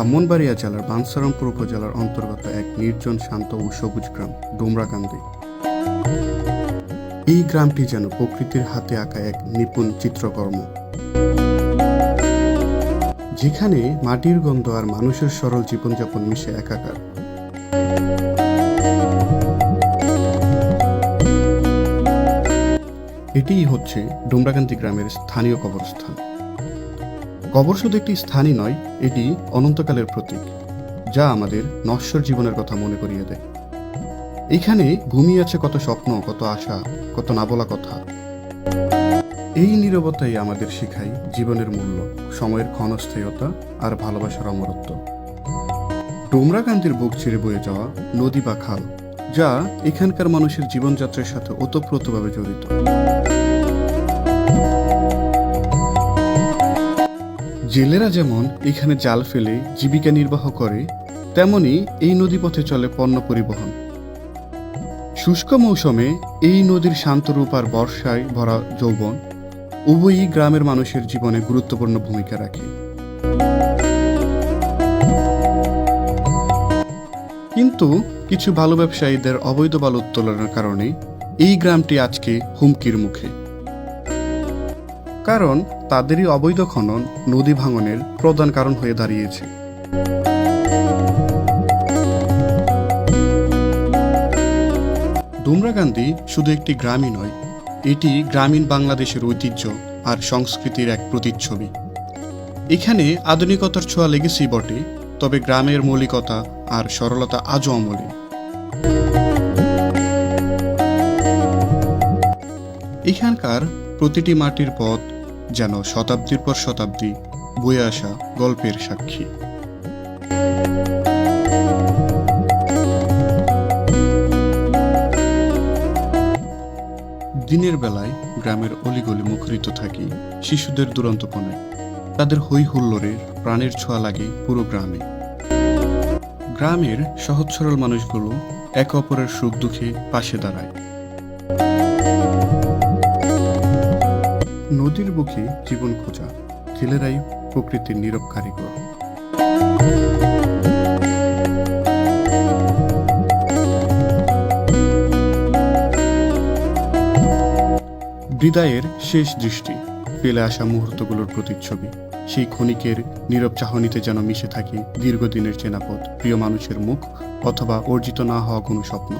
ব্রাহ্মণবাড়িয়া জেলার বাঞ্ছারামপুর উপজেলার অন্তর্গত এক নির্জন শান্ত ও সবুজ গ্রাম ডোমরাকান্দি এই গ্রামটি যেন প্রকৃতির হাতে আঁকা এক নিপুণ চিত্রকর্ম। যেখানে মাটির গন্ধ আর মানুষের সরল জীবনযাপন মিশে একাকার। এটিই হচ্ছে ডোমরাকান্দি গ্রামের স্থানীয় কবরস্থান। কবর শুধু একটি স্থানই নয়, এটি অনন্তকালের প্রতীক, যা আমাদের নশ্বর জীবনের কথা মনে করিয়ে দেয়। এখানে ঘুমিয়ে আছে কত স্বপ্ন, কত আশা, কত না বলা কথা এই নীরবতাই আমাদের শেখায় জীবনের মূল্য, সময়ের ক্ষণস্থায়ীতা আর ভালোবাসার অমরত্ব। ডোমরাকান্দির বুক ছেড়ে বয়ে যাওয়া নদী বা খাল, যা এখানকার মানুষের জীবনযাত্রার সাথে ওতপ্রোতভাবে জড়িত। জেলেরা যেমন এখানে জাল ফেলে জীবিকা নির্বাহ করে, তেমনি এই নদীপথে চলে পণ্য পরিবহন। শুষ্ক মৌসুমে এই নদীর শান্ত রূপ আর বর্ষায় ভরা যৌবন উভয়ই গ্রামের মানুষের জীবনে গুরুত্বপূর্ণ ভূমিকা রাখে। কিন্তু কিছু ভালো ব্যবসায়ীদের অবৈধ বালু উত্তোলনের কারণে এই গ্রামটি আজকে হুমকির মুখে। কারণ তাদেরই অবৈধ খনন নদী ভাঙনের প্রধান কারণ হয়ে দাঁড়িয়েছে। ডুমরাকান্দি শুধু একটি গ্রামই নয়, এটি গ্রামীণ বাংলাদেশের ঐতিহ্য আর সংস্কৃতির এক প্রতিচ্ছবি। এখানে আধুনিকতার ছোঁয়া লেগেছেই বটে, তবে গ্রামের মৌলিকতা আর সরলতা আজও অমলে এখানকার প্রতিটি মাটির পথ যেন শতাব্দীর পর শতাব্দী বয়ে আসা গল্পের সাক্ষী। দিনের বেলায় গ্রামের অলিগলি মুখরিত থাকি শিশুদের দুরন্তপণে। তাদের হই হুল্লোড়ের প্রাণের ছোঁয়া লাগে পুরো গ্রামে। গ্রামের সহজ সরল মানুষগুলো একে অপরের সুখ দুঃখে পাশে দাঁড়ায়। নদীর বুকে জীবন খোঁজা জেলেরাই প্রকৃতির নীরব কারিগর। বিদায়ের শেষ দৃষ্টি, ফেলে আসা মুহূর্তগুলোর প্রতিচ্ছবি, সেই ক্ষণিকের নীরব চাহনিতে যেন মিশে থাকে দীর্ঘদিনের চেনাপথ প্রিয় মানুষের মুখ, অথবা অর্জিত না হওয়া কোনো স্বপ্ন।